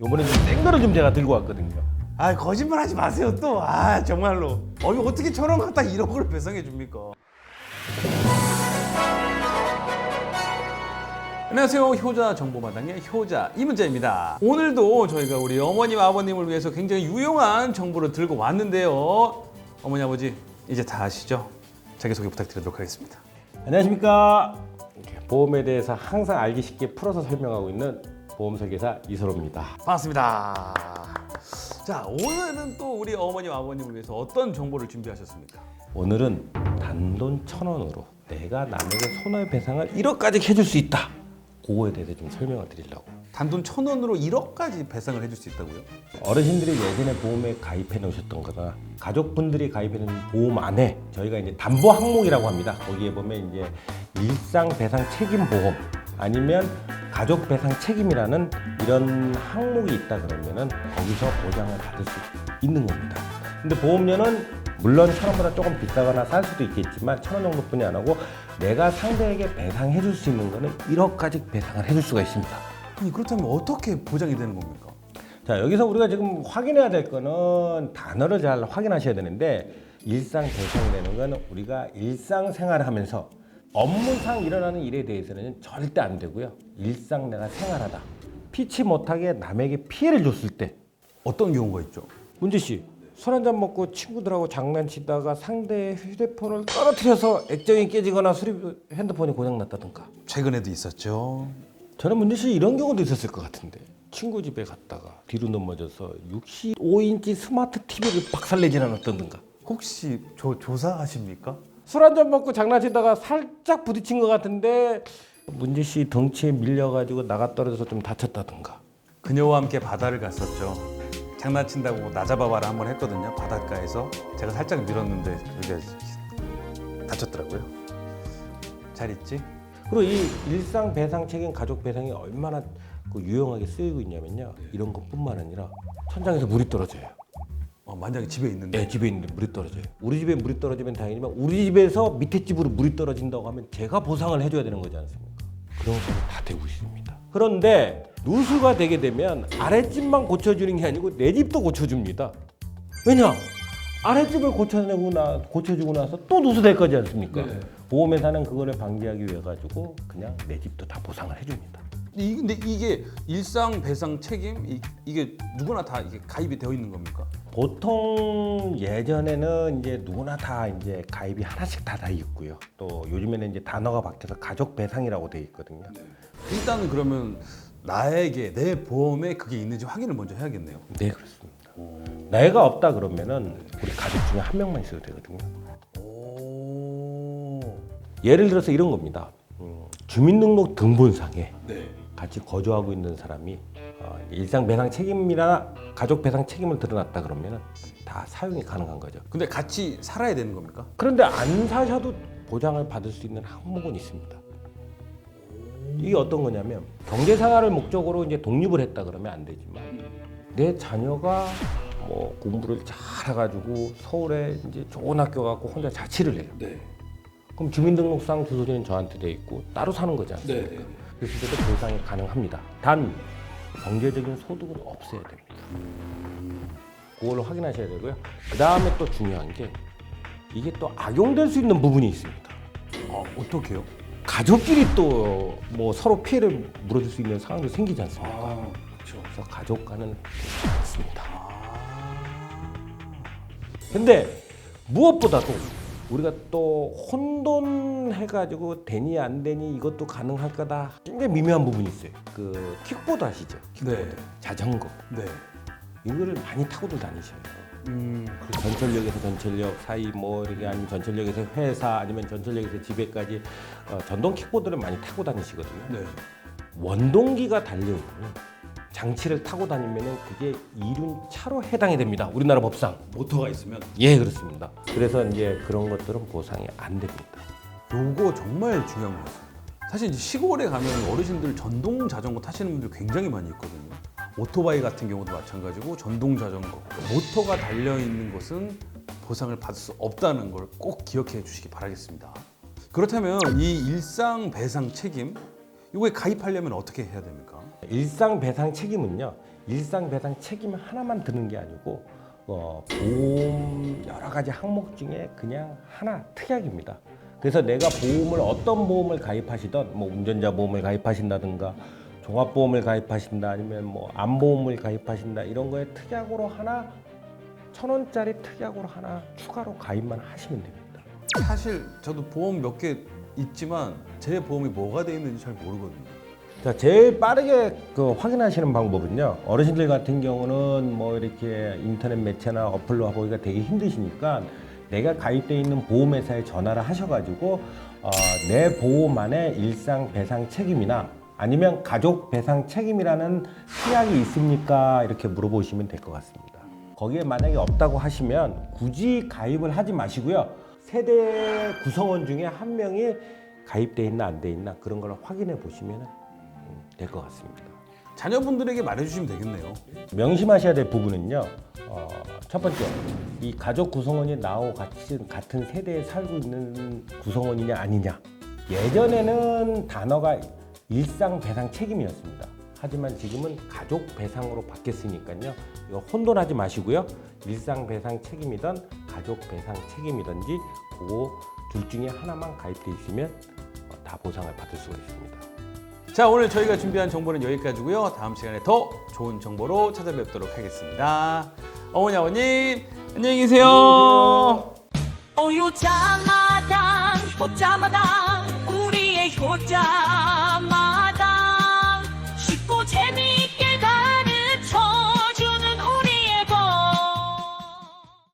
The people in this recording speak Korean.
요번에 좀 생거를 좀 제가 들고 왔거든요. 아 거짓말 하지 마세요 또. 아 정말로. 어 이거 어떻게 천원 갖다 1억을 배상해 줍니까? 안녕하세요. 효자 정보마당의 효자 이문자입니다. 오늘도 저희가 우리 어머님 아버님을 위해서 굉장히 유용한 정보를 들고 왔는데요. 어머니 아버지 이제 다 아시죠? 자기소개 부탁드리도록 하겠습니다. 안녕하십니까. 보험에 대해서 항상 알기 쉽게 풀어서 설명하고 있는 보험 설계사 이서로입니다. 반갑습니다. 자 오늘은 또 우리 어머님 아버님을 위해서 어떤 정보를 준비하셨습니까? 오늘은 단돈 천 원으로 내가 남에게 손해배상을 1억까지 해줄 수 있다. 그거에 대해서 좀 설명을 드리려고. 단돈 천 원으로 1억까지 배상을 해줄 수 있다고요? 어르신들이 예전에 보험에 가입해 놓으셨던 거나 가족분들이 가입해 놓은 보험 안에 저희가 이제 담보 항목이라고 합니다. 거기에 보면 이제 일상 배상 책임 보험 아니면 가족 배상 책임이라는 이런 항목이 있다 그러면은 거기서 보장을 받을 수 있는 겁니다. 근데 보험료는 물론 천 원보다 조금 비싸거나 쌀 수도 있겠지만 천 원 정도뿐이 안 하고 내가 상대에게 배상해 줄 수 있는 거는 1억까지 배상을 해 줄 수가 있습니다. 아니 그렇다면 어떻게 보장이 되는 겁니까? 자 여기서 우리가 지금 확인해야 될 거는 단어를 잘 확인하셔야 되는데 일상 배상이라는 건 우리가 일상생활을 하면서 업무상 일어나는 일에 대해서는 절대 안 되고요 일상 내가 생활하다 피치 못하게 남에게 피해를 줬을 때 어떤 경우가 있죠? 문재 씨 술 한잔 먹고 친구들하고 장난치다가 상대의 휴대폰을 떨어뜨려서 액정이 깨지거나 수리 핸드폰이 고장났다든가 최근에도 있었죠. 저는 문재 씨 이런 경우도 있었을 것 같은데 친구 집에 갔다가 뒤로 넘어져서 65인치 스마트 TV를 박살내지 않았던가 혹시 저 조사하십니까? 술 한 잔 먹고 장난치다가 살짝 부딪힌 것 같은데 문재 씨 덩치에 밀려가지고 나가 떨어져서 좀 다쳤다든가 그녀와 함께 바다를 갔었죠. 장난친다고 나 잡아봐라 한번 했거든요. 바닷가에서 제가 살짝 밀었는데 여기가 다쳤더라고요. 잘 있지? 그리고 이 일상 배상 책임 가족 배상이 얼마나 그 유용하게 쓰이고 있냐면요 이런 것뿐만 아니라 천장에서 물이 떨어져요 어, 만약에 집에 있는데 내 집에 있는데 물이 떨어져요. 우리 집에 물이 떨어지면 다행이지만 우리 집에서 밑에 집으로 물이 떨어진다고 하면 제가 보상을 해줘야 되는 거지 않습니까? 그런 것들이 다 되고 있습니다. 그런데 누수가 되게 되면 아랫집만 고쳐주는 게 아니고 내 집도 고쳐줍니다. 왜냐? 아랫집을 고쳐내고 나 고쳐주고 나서 또 누수될 거지 않습니까? 보험회사는 그거를 방지하기 위해 가지고 그냥 내 집도 다 보상을 해줍니다. 이, 근데 이게 일상 배상 책임 이, 이게 누구나 다 이게 가입이 되어 있는 겁니까? 보통 예전에는 이제 누구나 다 이제 가입이 하나씩 다 다 있고요. 또 요즘에는 이제 단어가 바뀌어서 가족 배상이라고 돼 있거든요. 일단은 그러면 나에게 내 보험에 그게 있는지 확인을 먼저 해야겠네요. 네 그렇습니다. 내가 없다 그러면은 우리 가족 중에 한 명만 있어도 되거든요. 오. 예를 들어서 이런 겁니다. 음, 주민등록 등본상에 네. 같이 거주하고 있는 사람이 어, 일상 배상 책임이나 가족 배상 책임을 드러났다 그러면은 다 사용이 가능한 거죠. 근데 같이 살아야 되는 겁니까? 그런데 안 사셔도 보장을 받을 수 있는 항목은 있습니다. 이게 어떤 거냐면 경제 생활을 목적으로 이제 독립을 했다 그러면 안 되지만 내 자녀가 뭐 공부를 잘 해가지고 서울에 이제 좋은 학교 가고 혼자 자취를 해요. 네. 그럼 주민등록상 주소지는 저한테 돼 있고 따로 사는 거지 않습니까? 네. 그랬을 때도 보상이 가능합니다. 단 경제적인 소득은 없어야 됩니다. 그걸 확인하셔야 되고요. 그 다음에 또 중요한 게 이게 또 악용될 수 있는 부분이 있습니다. 아, 어떻게요? 가족끼리 또 뭐 서로 피해를 물어줄 수 있는 상황도 생기지 않습니까? 아, 그렇죠. 그래서 가족과는 괜찮습니다. 아. 근데 무엇보다도 우리가 또 혼돈해가지고 되니 안 되니 이것도 가능할 거다 굉장히 미묘한 부분이 있어요. 그 킥보드 아시죠? 킥보드, 네. 자전거 네. 이거를 많이 타고들 다니셔요. 음. 그 전철역에서 전철역 사이 뭐 이렇게 아니면 전철역에서 회사 아니면 전철역에서 집에까지 어, 전동 킥보드를 많이 타고 다니시거든요. 네. 원동기가 달려 있는 장치를 타고 다니면은 그게 이륜차로 해당이 됩니다. 우리나라 법상. 모터가 있으면 예, 그렇습니다. 그래서 이제 그런 것들은 보상이 안 됩니다. 요거 정말 중요한 것 같습니다. 사실 이제 시골에 가면 어르신들 전동 자전거 타시는 분들 굉장히 많이 있거든요. 오토바이 같은 경우도 마찬가지고 전동 자전거 모터가 달려 있는 것은 보상을 받을 수 없다는 걸 꼭 기억해 주시기 바라겠습니다. 그렇다면 이 일상 배상 책임 이거에 가입하려면 어떻게 해야 됩니까? 일상 배상 책임은요. 일상 배상 책임 하나만 드는 게 아니고 어, 보험 여러 가지 항목 중에 그냥 하나 특약입니다. 그래서 내가 보험을 어떤 보험을 가입하시던 뭐 운전자 보험을 가입하신다든가 종합보험을 가입하신다 아니면 뭐 암보험을 가입하신다 이런 거에 특약으로 하나 천 원짜리 특약으로 하나 추가로 가입만 하시면 됩니다. 사실 저도 보험 몇개 있지만 제 보험이 뭐가 돼 있는지 잘 모르거든요. 자, 제일 빠르게 그 확인하시는 방법은요. 어르신들 같은 경우는 뭐 이렇게 인터넷 매체나 어플로 보기가 되게 힘드시니까 내가 가입돼 있는 보험회사에 전화를 하셔가지고 어, 내 보험 안에 일상 배상 책임이나 아니면 가족 배상 책임이라는 특약이 있습니까? 이렇게 물어보시면 될 것 같습니다. 거기에 만약에 없다고 하시면 굳이 가입을 하지 마시고요. 세대 구성원 중에 한 명이 가입돼 있나 안 돼 있나 그런 걸 확인해 보시면 될 것 같습니다. 자녀분들에게 말해주시면 되겠네요. 명심하셔야 될 부분은요. 어, 첫 번째, 이 가족 구성원이 나하고 같은, 같은 세대에 살고 있는 구성원이냐 아니냐. 예전에는 단어가 일상 배상 책임이었습니다. 하지만 지금은 가족 배상으로 바뀌었으니까요. 이거 혼돈하지 마시고요. 일상 배상 책임이든 가족 배상 책임이든지 그거 둘 중에 하나만 가입돼 있으면 어, 다 보상을 받을 수가 있습니다. 자 오늘 저희가 준비한 정보는 여기까지고요. 다음 시간에 더 좋은 정보로 찾아뵙도록 하겠습니다. 어머니 아버님 안녕히 계세요. 어요자마당 호자마당 우리의 효자마